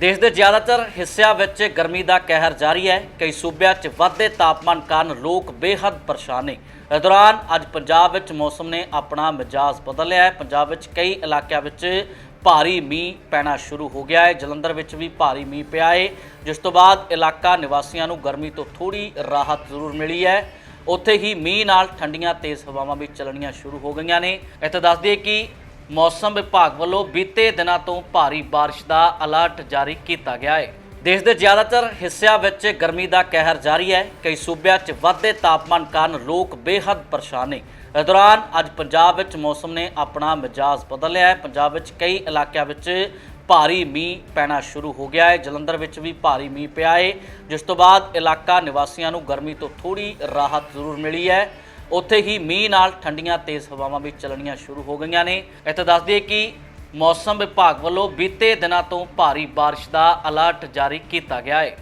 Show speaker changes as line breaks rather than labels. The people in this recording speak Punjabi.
ਦੇਸ਼ ਦੇ ਜ਼ਿਆਦਾਤਰ ਹਿੱਸਿਆਂ ਵਿੱਚ ਗਰਮੀ ਦਾ ਕਹਿਰ ਜਾਰੀ ਹੈ। ਕਈ ਸੂਬਿਆਂ 'ਚ ਵੱਧਦੇ ਤਾਪਮਾਨ ਕਾਰਨ ਲੋਕ ਬੇਹੱਦ ਪਰੇਸ਼ਾਨ ਨੇ। ਇਸ ਦੌਰਾਨ ਅੱਜ ਪੰਜਾਬ ਵਿੱਚ ਮੌਸਮ ਨੇ ਆਪਣਾ ਮਿਜਾਜ਼ ਬਦਲ ਲਿਆ ਹੈ। ਪੰਜਾਬ ਵਿੱਚ ਕਈ ਇਲਾਕਿਆਂ ਵਿੱਚ ਭਾਰੀ ਮੀਂਹ ਪੈਣਾ ਸ਼ੁਰੂ ਹੋ ਗਿਆ ਹੈ। ਜਲੰਧਰ ਵਿੱਚ ਵੀ ਭਾਰੀ ਮੀਂਹ ਪਿਆ ਹੈ। ਜਿਸ ਤੋਂ ਬਾਅਦ ਇਲਾਕਾ ਨਿਵਾਸੀਆਂ ਨੂੰ ਗਰਮੀ ਤੋਂ ਥੋੜੀ ਰਾਹਤ ਜ਼ਰੂਰ ਮਿਲੀ ਹੈ। ਉੱਥੇ ਹੀ ਮੀਂਹ ਨਾਲ ਠੰਡੀਆਂ ਤੇਜ਼ ਹਵਾਵਾਂ ਵੀ ਚੱਲਣੀਆਂ ਸ਼ੁਰੂ ਹੋ ਗਈਆਂ ਨੇ। ਇੱਥੇ ਦੱਸ ਦਈਏ ਕਿ ਮੌਸਮ ਵਿਭਾਗ ਵੱਲੋਂ ਬੀਤੇ ਦਿਨਾਂ ਤੋਂ ਭਾਰੀ ਬਾਰਿਸ਼ ਦਾ ਅਲਰਟ ਜਾਰੀ ਕੀਤਾ ਗਿਆ ਹੈ। ਦੇਸ਼ ਦੇ ਜ਼ਿਆਦਾਤਰ ਹਿੱਸਿਆਂ ਵਿੱਚ ਗਰਮੀ ਦਾ ਕਹਿਰ ਜਾਰੀ ਹੈ। ਕਈ ਸੂਬਿਆਂ 'ਚ ਵੱਧਦੇ ਤਾਪਮਾਨ ਕਾਰਨ ਲੋਕ ਬੇਹੱਦ ਪਰੇਸ਼ਾਨ ਨੇ। ਇਸ ਦੌਰਾਨ ਅੱਜ ਪੰਜਾਬ ਵਿੱਚ ਮੌਸਮ ਨੇ ਆਪਣਾ ਮਿਜਾਜ਼ ਬਦਲ ਲਿਆ ਹੈ। ਪੰਜਾਬ ਵਿੱਚ ਕਈ ਇਲਾਕਿਆਂ ਵਿੱਚ ਭਾਰੀ ਮੀਂਹ ਪੈਣਾ ਸ਼ੁਰੂ ਹੋ ਗਿਆ ਹੈ। ਜਲੰਧਰ ਵਿੱਚ ਵੀ ਭਾਰੀ ਮੀਂਹ ਪਿਆ ਹੈ। ਜਿਸ ਤੋਂ ਬਾਅਦ ਇਲਾਕਾ ਨਿਵਾਸੀਆਂ ਨੂੰ ਗਰਮੀ ਤੋਂ ਥੋੜੀ ਰਾਹਤ ਜ਼ਰੂਰ ਮਿਲੀ ਹੈ। ਉੱਥੇ ਹੀ ਮੀਂਹ ਨਾਲ ਠੰਡੀਆਂ ਤੇਜ਼ ਹਵਾਵਾਂ ਵੀ ਚੱਲਣੀਆਂ ਸ਼ੁਰੂ ਹੋ ਗਈਆਂ ਨੇ। ਇੱਥੇ ਦੱਸ ਦਈਏ ਕਿ ਮੌਸਮ ਵਿਭਾਗ ਵੱਲੋਂ ਬੀਤੇ ਦਿਨਾਂ ਤੋਂ ਭਾਰੀ ਬਾਰਿਸ਼ ਦਾ ਅਲਰਟ ਜਾਰੀ ਕੀਤਾ ਗਿਆ ਹੈ।